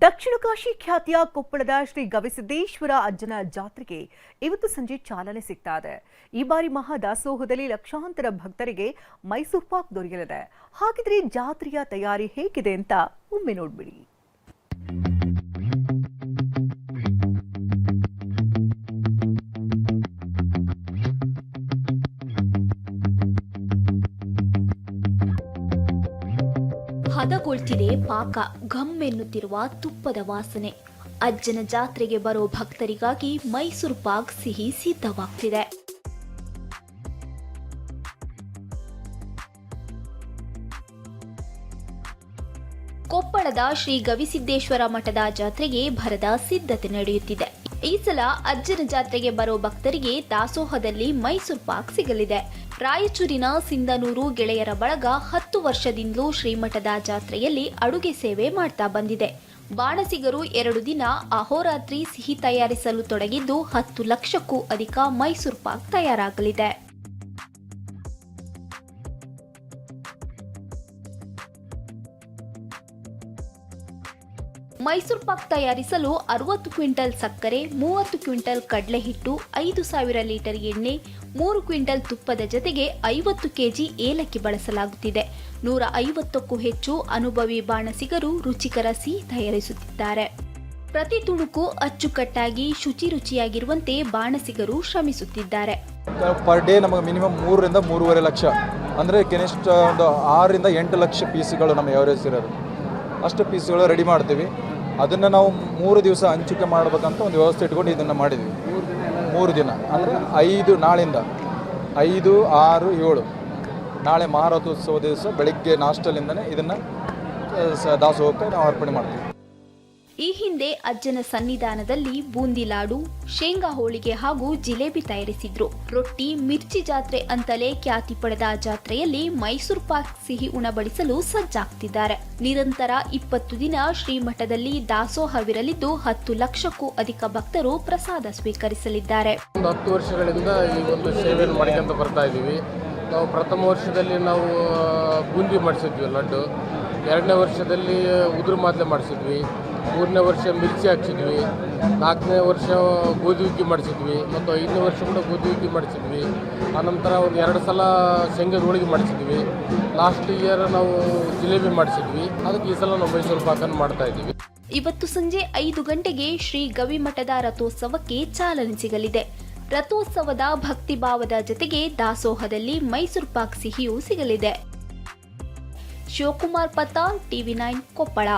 ದಕ್ಷಿಣ ಕಾಶಿ ಖ್ಯಾತಿಯ ಕೊಪ್ಪಳದ ಶ್ರೀ ಗವಿಸಿದ್ದೇಶ್ವರ ಅಜ್ಜನ ಜಾತ್ರೆಗೆ ಇವತ್ತು ಸಂಜೆ ಚಾಲನೆ ಸಿಗ್ತಾ ಇದೆ ಈ ಬಾರಿ ಮಹಾದಾಸೋಹದಲ್ಲಿ ಲಕ್ಷಾಂತರ ಭಕ್ತರಿಗೆ ಮೈಸೂರು ಪಾಕ್ ದೊರೆಯಲಿದೆ. ಹಾಗಿದ್ರೆ ಜಾತ್ರೆಯ ತಯಾರಿ ಹೇಗಿದೆ ಅಂತ ಒಮ್ಮೆ ನೋಡ್ಬಿಡಿ. ಹದಗೊಳ್ತಿದೆ ಪಾಕ ಘಮ್ ಎನ್ನುತ್ತಿರುವ ತುಪ್ಪದ ವಾಸನೆ. ಅಜ್ಜನ ಜಾತ್ರೆಗೆ ಬರೋ ಭಕ್ತರಿಗಾಗಿ ಮೈಸೂರು ಪಾಕ್ ಸಿಹಿ ಸಿದ್ಧವಾಗ್ತಿದೆ. ಕೊಪ್ಪಳದ ಶ್ರೀ ಗವಿಸಿದ್ದೇಶ್ವರ ಮಠದ ಜಾತ್ರೆಗೆ ಭರದ ಸಿದ್ಧತೆ ನಡೆಯುತ್ತಿದೆ. ಈ ಸಲ ಅಜ್ಜನ ಜಾತ್ರೆಗೆ ಬರೋ ಭಕ್ತರಿಗೆ ದಾಸೋಹದಲ್ಲಿ ಮೈಸೂರು ಪಾಕ್ ಸಿಗಲಿದೆ. ರಾಯಚೂರಿನ ಸಿಂಧನೂರು ಗೆಳೆಯರ ಬಳಗ ಹತ್ತು ವರ್ಷದಿಂದಲೂ ಶ್ರೀಮಠದ ಜಾತ್ರೆಯಲ್ಲಿ ಅಡುಗೆ ಸೇವೆ ಮಾಡ್ತಾ ಬಂದಿದೆ. ಬಾಣಸಿಗರು ಎರಡು ದಿನ ಅಹೋರಾತ್ರಿ ಸಿಹಿ ತಯಾರಿಸಲು ತೊಡಗಿದ್ದು ಹತ್ತು ಲಕ್ಷಕ್ಕೂ ಅಧಿಕ ಮೈಸೂರು ಪಾಕ್ ತಯಾರಾಗಲಿದೆ. ಮೈಸೂರು ಪಾಕ್ ತಯಾರಿಸಲು ಅರವತ್ತು ಕ್ವಿಂಟಲ್ ಸಕ್ಕರೆ, ಮೂವತ್ತು ಕ್ವಿಂಟಲ್ ಕಡಲೆ ಹಿಟ್ಟು ಐದು ಸಾವಿರ ಲೀಟರ್ ಎಣ್ಣೆ, ಮೂರು ಕ್ವಿಂಟಲ್ ತುಪ್ಪದ ಜೊತೆಗೆ ಐವತ್ತು ಕೆಜಿ ಏಲಕ್ಕಿ ಬಳಸಲಾಗುತ್ತಿದೆ. ನೂರ ಐವತ್ತಕ್ಕೂ ಹೆಚ್ಚು ಅನುಭವಿ ಬಾಣಸಿಗರು ರುಚಿಕರ ಸಿಹಿ ತಯಾರಿಸುತ್ತಿದ್ದಾರೆ. ಪ್ರತಿ ತುಣುಕು ಅಚ್ಚುಕಟ್ಟಾಗಿ ಶುಚಿ ರುಚಿಯಾಗಿರುವಂತೆ ಬಾಣಸಿಗರು ಶ್ರಮಿಸುತ್ತಿದ್ದಾರೆ. ಪರ್ ಡೇ ನಮಗೆ ಮಿನಿಮಮ್ ಮೂರರಿಂದ ಮೂರುವರೆ ಲಕ್ಷ. ಅಂದರೆ ಕನಿಷ್ಠ ಒಂದು ಆರರಿಂದ ಎಂಟು ಲಕ್ಷ ಪೀಸ್ಗಳು ನಮ್ಮ ಎವರೇಜ್ ಇರೋದು. ಅಷ್ಟು ಪೀಸ್ಗಳು ರೆಡಿ ಮಾಡ್ತೀವಿ. ಅದನ್ನು ನಾವು ಮೂರು ದಿವಸ ಹಂಚಿಕೆ ಮಾಡಬೇಕಂತ ಒಂದು ವ್ಯವಸ್ಥೆ ಇಟ್ಕೊಂಡು ಇದನ್ನು ಮಾಡಿದ್ವಿ. ಮೂರು ದಿನ, ಅಂದರೆ ಐದು ನಾಳಿಂದ, ಐದು, ಆರು, ಏಳು. ನಾಳೆ ಮಹಾರಥೋತ್ಸವ ದಿವಸ ಬೆಳಗ್ಗೆ ನಾಷ್ಟಲಿಂದನೇ ಇದನ್ನು ದಾಸೋಹಕ್ಕೆ ನಾವು ಅರ್ಪಣೆ ಮಾಡ್ತೀವಿ. ಈ ಹಿಂದೆ ಅಜ್ಜನ ಸನ್ನಿಧಾನದಲ್ಲಿ ಬೂಂದಿ ಲಾಡು, ಶೇಂಗಾ ಹೋಳಿಗೆ ಹಾಗೂ ಜಿಲೇಬಿ ತಯಾರಿಸಿದ್ರು. ರೊಟ್ಟಿ, ಮಿರ್ಚಿ ಜಾತ್ರೆ ಅಂತಲೇ ಖ್ಯಾತಿ ಪಡೆದ ಜಾತ್ರೆಯಲ್ಲಿ ಮೈಸೂರು ಪಾಕ್ ಸಿಹಿ ಉಣಬಡಿಸಲು ಸಜ್ಜಾಗ್ತಿದ್ದಾರೆ. ನಿರಂತರ ಇಪ್ಪತ್ತು ದಿನ ಶ್ರೀಮಠದಲ್ಲಿ ದಾಸೋಹವಿರಲಿದ್ದು ಹತ್ತು ಲಕ್ಷಕ್ಕೂ ಅಧಿಕ ಭಕ್ತರು ಪ್ರಸಾದ ಸ್ವೀಕರಿಸಲಿದ್ದಾರೆ. ಒಂದು ಹತ್ತು ವರ್ಷಗಳಿಂದ ಈ ಒಂದು ಸೇವೆಯನ್ನು ಮಾಡ್ಕೊಂತ ಬರ್ತಾ ಇದ್ದೀವಿ. ನಾವು ಪ್ರಥಮ ವರ್ಷದಲ್ಲಿ ನಾವು ಬೂಂದಿ ಮಾಡಿಸಿದ್ವಿ ಲಡ್ಡು. ಎರಡನೇ ವರ್ಷದಲ್ಲಿ ಉದುರು ಮಾದಲೆ ಮಾಡಿಸಿದ್ವಿ. ಮೂರನೇ ವರ್ಷ ಮಿರ್ಚಿ ಹಾಕ್ಸಿದ್ವಿ, ನಾಲ್ಕನೇ ವರ್ಷ ಗೋಧಿ ಹುಗ್ಗಿ ಮಾಡಿಸಿದ್ವಿ, ಮತ್ತು ಐದನೇ ವರ್ಷ ಕೂಡ ಗೋಧಿ ಹುಗ್ಗಿ ಮಾಡಿಸಿದ್ವಿ. ಆನಂತರ ಒಂದು ಎರಡು ಸಲ ಶೇಂಗದ ಹೋಳಿಗೆ ಮಾಡಿಸಿದ್ವಿ. ಲಾಸ್ಟ್ ಇಯರ್ ನಾವು ಜಿಲೇಬಿ ಮಾಡಿಸಿದ್ವಿ. ಅದಕ್ಕೆ ಈ ಸಲ ನಾವು ಮೈಸೂರು ಪಾಕನ್ನು ಮಾಡ್ತಾ ಇದ್ದೀವಿ. ಇವತ್ತು ಸಂಜೆ ಐದು ಗಂಟೆಗೆ ಶ್ರೀ ಗವಿಮಠದ ರಥೋತ್ಸವಕ್ಕೆ ಚಾಲನೆ ಸಿಗಲಿದೆ. ರಥೋತ್ಸವದ ಭಕ್ತಿಭಾವದ ಜೊತೆಗೆ ದಾಸೋಹದಲ್ಲಿ ಮೈಸೂರು ಪಾಕ್ ಸಿಹಿಯೂ ಸಿಗಲಿದೆ. Shivakumar Patal TV nine Koppal.